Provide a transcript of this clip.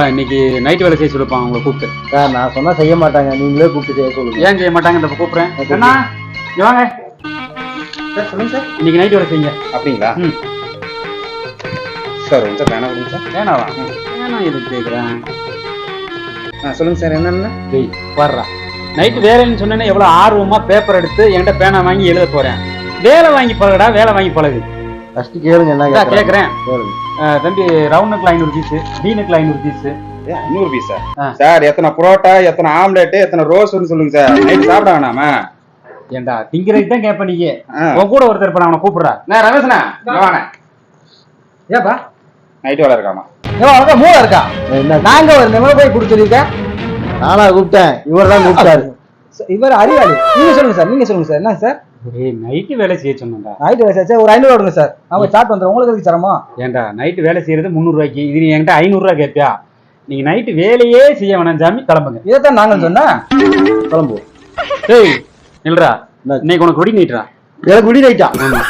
இன்னைக்கு நைட் வேலை செய்ய சொல்லுப்பான் உங்களை கூப்பிட்டு. சார் நான் சொன்னா செய்ய மாட்டாங்க. நீங்களே கூப்பிட்டு செய்ய சொல்லுங்க. ஏன் செய்ய மாட்டாங்க கூப்பிடுறேன். அண்ணா இங்க வாங்க. சார் சொல்லுங்க சார். இன்னைக்கு நைட் வேலை செய்யுங்க. அப்படிங்களா? சார் கொஞ்சம் வேணா கொடுங்க சார். வேணாவா வேணாம் எதுக்கு கேட்குறேன் ஆ சொல்லுங்க சார் என்னென்ன? டேய் வர்றா. நைட்டு வேலைன்னு சொன்னேன்னா எவ்வளோ ஆர்வமா பேப்பர் எடுத்து என்கிட்ட பேனா வாங்கி எழுத போறேன். வேலை வாங்கி பழகுடா வேலை வாங்கி பழகு. ஃபர்ஸ்ட் கேளுங்க என்ன கேட்கறேன் தம்பி ரவுண்ட் நெக்கில் ஐநூறு பீஸ் டி நெக்கில் ஐநூறு பீஸ் ஏ, ஐநூறு பீஸ் சார் ஆ. சார் எத்தனை புரோட்டா எத்தனை ஆம்லெட் எத்தனை ரோஸ்னு சொல்லுங்க சார். நைட் சாப்பிட வேணாமா? ஏண்டா திங்கிறதுக்கு தான் கேட்ப நீங்க ஆ. உன் கூட ஒருத்தர் இருப்பான் அவனை கூப்பிடுறா? நான் வாங்க ஏப்பா? நைட் வேலை இருக்காமா? அவனுக்கு மூளை இருக்கா? நாங்க ஒரு நிமிடம் போய் கொடுத்துருக்கேன் நானா கூப்பிட்டேன் இவர் தான் கூப்பிட்டாரு. இவர் அறிவாளி. நீங்க சொல்லுங்க சார் நீங்க சொல்லுங்க சார். என்ன சார்? நைட்டு வேலை செய்ய சொன்னேன்டா. நைட்டு வேலை சார் ஒரு ஐநூறு கொடுங்க சார் அவங்க ஸ்டார்ட் வந்துடும் உங்களுக்கு எதுக்கு சிரமம் ஏன்டா நைட்டு வேலை செய்யறது முந்நூறுவாய்க்கு. இது நீ என்கிட்ட ஐநூறுரூவா கேட்பியா நீங்க நைட்டு வேலையே செய்ய வேணாம் சாமி. கிளம்புங்க. இதைத்தான் நாங்கள் சொன்னேன். கிளம்புவோம். ஏய் நில்றா? இன்னைக்கு உனக்கு வெடி நீட்டுறா எனக்கு விடி ரைட்டா ஆமா.